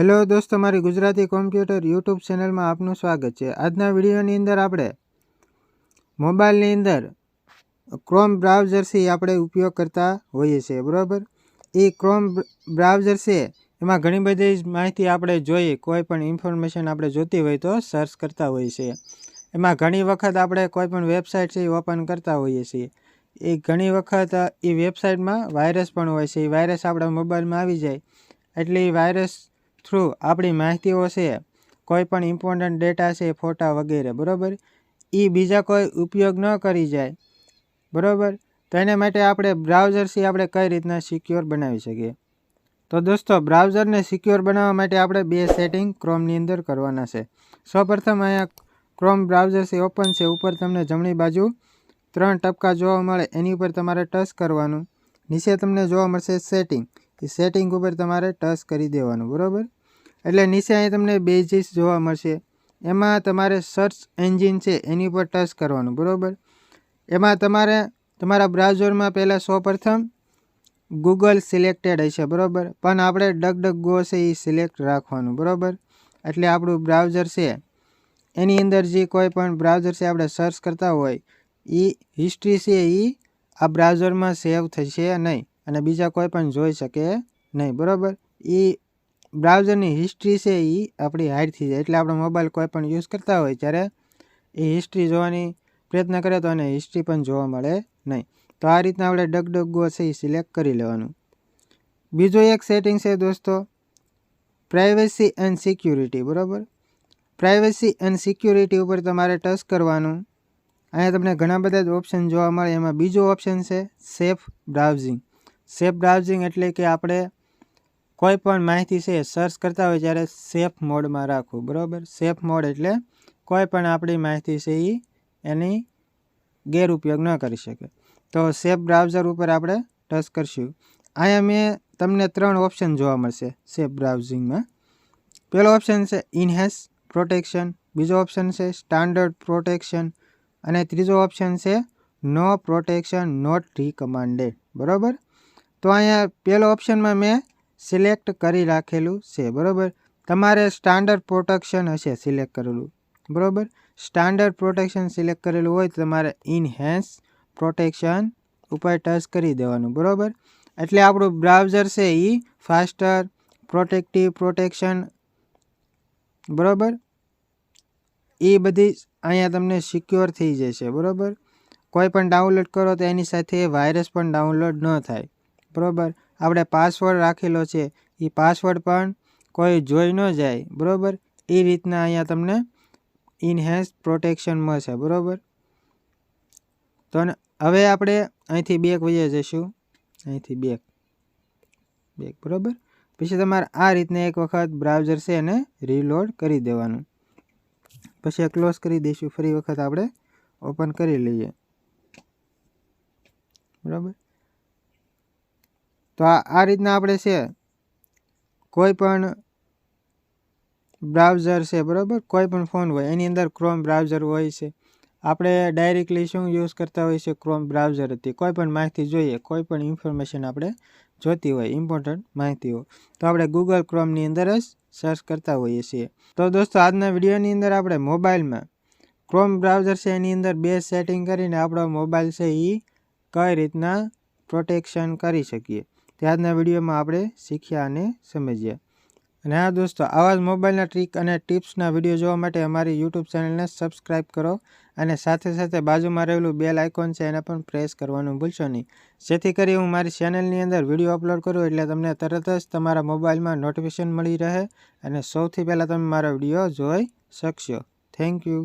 Hello દોસ્તો, મારી Gujarati computer YouTube ચેનલમાં આપનું સ્વાગત છે. આજના વિડીયોની અંદર આપણે મોબાઈલની અંદર ક્રોમ બ્રાઉઝરથી આપણે ઉપયોગ કરતા હોઈએ છીએ, બરાબર? એ ક્રોમ બ્રાઉઝર છે એમાં ઘણી બધી માહિતી આપણે જોઈએ, કોઈ પણ ઇન્ફોર્મેશન આપણે જોતી હોય તો સર્ચ કરતા હોઈએ છીએ. એમાં ઘણી વખત આપણે કોઈ પણ વેબસાઇટ છે ઓપન કરતા હોઈએ છીએ. એ ઘણી વખત એ વેબસાઇટમાં વાયરસ પણ હોય છે એ વાયરસ આપણા મોબાઈલમાં આવી જાય. એટલે એ વાયરસ થ્રુ આપણી માહિતીઓ છે, કોઈ પણ ઇમ્પોર્ટન્ટ ડેટા છે, ફોટા વગેરે, બરાબર? એ બીજા કોઈ ઉપયોગ ન કરી જાય, બરાબર? તો એના માટે આપણે બ્રાઉઝરથી આપણે કઈ રીતના સિક્યોર બનાવી શકીએ? તો દોસ્તો બ્રાઉઝરને સિક્યોર બનાવવા માટે આપણે બે સેટિંગ ક્રોમની અંદર કરવાના છે. સૌપ્રથમ અહીંયા ક્રોમ બ્રાઉઝર ઓપન છે, ઉપર તમને જમણી બાજુ ત્રણ ટપકા જોવા મળે, એની ઉપર તમારે ટચ કરવાનું. નીચે તમને જોવા મળશે સેટિંગ એ સેટિંગ ઉપર તમારે ટચ કરી દેવાનું, બરાબર? એટલે નીચે અહીં તમને બેઝિસ જોવા મળશે. એમાં તમારે સર્ચ એન્જિન છે, એની ઉપર ટચ કરવાનું, બરાબર? એમાં તમારે, તમારા બ્રાઉઝરમાં પહેલાં સૌપ્રથમ ગૂગલ સિલેક્ટેડ હશે, બરાબર? પણ આપણે ડગ ડગ ગો છે એ સિલેક્ટ રાખવાનું, બરાબર? એટલે આપણું બ્રાઉઝર છે, એની અંદર જે કોઈ પણ બ્રાઉઝર છે આપણે સર્ચ કરતા હોય એ હિસ્ટ્રી છે એ આ બ્રાઉઝરમાં સેવ થશે નહીં. અને બીજા કોઈ પણ જોઈ શકે નહીં, બરાબર? એ બ્રાઉઝરની હિસ્ટ્રી છે એ આપણી હાઈડ થઈ જાય એટલે આપણો મોબાઈલ કોઈ પણ યુઝ કરતા હોય ત્યારે એ હિસ્ટ્રી જોવાની પ્રયત્ન કરે તો એને હિસ્ટ્રી પણ જોવા મળે નહીં. તો આ રીતના આપણે ડગ ડગ છે એ સિલેક્ટ કરી લેવાનું. બીજો એક સેટિંગ છે દોસ્તો પ્રાઇવેસી એન્ડ સિક્યુરિટી બરાબર? પ્રાઇવેસી એન્ડ સિક્યુરિટી ઉપર તમારે ટચ કરવાનું. અહીંયા તમને ઘણા બધા જ ઓપ્શન જોવા મળે. એમાં બીજો ઓપ્શન છે સેફ બ્રાઉઝિંગ સેફ બ્રાઉઝિંગ એટલે કે આપણે કોઈ પણ માહિતી છે સર્ચ કરતા હોય ત્યારે સેફ મોડમાં રાખવું, બરાબર? સેફ મોડ એટલે કોઈ પણ આપણી માહિતી છે એ એની ગેરઉપયોગ ન કરી શકે. તો સેફ બ્રાઉઝર ઉપર આપણે ટચ કરશું. અહીંયા મેં તમને ત્રણ ઓપ્શન જોવા મળશે સેફ બ્રાઉઝિંગમાં પહેલો ઓપ્શન છે ઇનહેન્સ પ્રોટેક્શન બીજો ઓપ્શન છે સ્ટાન્ડર્ડ પ્રોટેક્શન અને ત્રીજો ઓપ્શન છે નો પ્રોટેક્શન નોટ રિકમાન્ડેડ બરાબર? તો અહીંયા પહેલો ઓપ્શનમાં મેં સિલેક્ટ કરી રાખેલું છે, બરાબર? તમારે સ્ટાન્ડર્ડ પ્રોટેક્શન હશે સિલેક્ટ કરેલું, બરાબર? સ્ટાન્ડર્ડ પ્રોટેક્શન સિલેક્ટ કરેલું હોય તો તમારે ઇનહેન્સ પ્રોટેક્શન ઉપર ટચ કરી દેવાનું, બરાબર? એટલે આપણું બ્રાઉઝર છે એ ફાસ્ટર પ્રોટેક્ટિવ પ્રોટેક્શન બરાબર? એ બધી અહીંયા તમને સિક્યોર થઈ જશે, બરાબર? કોઈ પણ ડાઉનલોડ કરો તો એની સાથે વાયરસ પણ ડાઉનલોડ ન થાય. બરાબર? આપણે પાસવર્ડ રાખેલો છે. એ પાસવર્ડ પણ કોઈ જોઈ ન જાય. બરાબર? એ રીતના અહીંયા તમને ઇનહેન્સ પ્રોટેક્શન મળશે. બરાબર? તો હવે આપણે અહીંથી બેક વજે જઈશું. અહીંથી બેક બેક બરાબર? પછી તમારે આ રીતના એક વખત બ્રાઉઝર છે એને રીલોડ કરી દેવાનું. પછી ક્લોઝ કરી દઈશું. ફરી વખત આપણે ઓપન કરી લઈએ. બરાબર? તો આ રીતના આપણે છે, કોઈ પણ બ્રાઉઝર છે, બરાબર? કોઈ પણ ફોન હોય, એની અંદર ક્રોમ બ્રાઉઝર હોય છે. આપણે ડાયરેક્ટલી શું યુઝ કરતા હોઈએ છીએ ક્રોમ બ્રાઉઝરથી કોઈ પણ માહિતી જોઈએ, કોઈ પણ ઇન્ફોર્મેશન આપણે જોતી હોય, ઇમ્પોર્ટન્ટ માહિતીઓ તો આપણે ગૂગલ ક્રોમની અંદર જ સર્ચ કરતા હોઈએ છીએ. તો દોસ્તો, આજના વિડીયોની અંદર આપણે મોબાઈલમાં ક્રોમ બ્રાઉઝર છે, એની અંદર બે સેટિંગ કરીને આપણો મોબાઈલ છે એ કઈ રીતના પ્રોટેક્શન કરી શકીએ? તે આજના વિડીયોમાં આપણે શીખ્યા અને સમજ્યા અને હા દોસ્તો, આવા જ મોબાઈલના ટ્રીક અને ટિપ્સના વીડિયો જોવા માટે અમારી યુટ્યુબ ચેનલને સબસ્ક્રાઈબ કરો અને સાથે સાથે બાજુમાં રહેલું બેલ આઇકોન છે એને પણ પ્રેસ કરવાનું ભૂલશો નહીં. જેથી કરી હું મારી ચેનલની અંદર વીડિયો અપલોડ કરું એટલે તમને તરત જ તમારા મોબાઈલમાં નોટિફિકેશન મળી રહે અને સૌથી પહેલાં તમે મારા વીડિયો જોઈ શકશો. Thank you.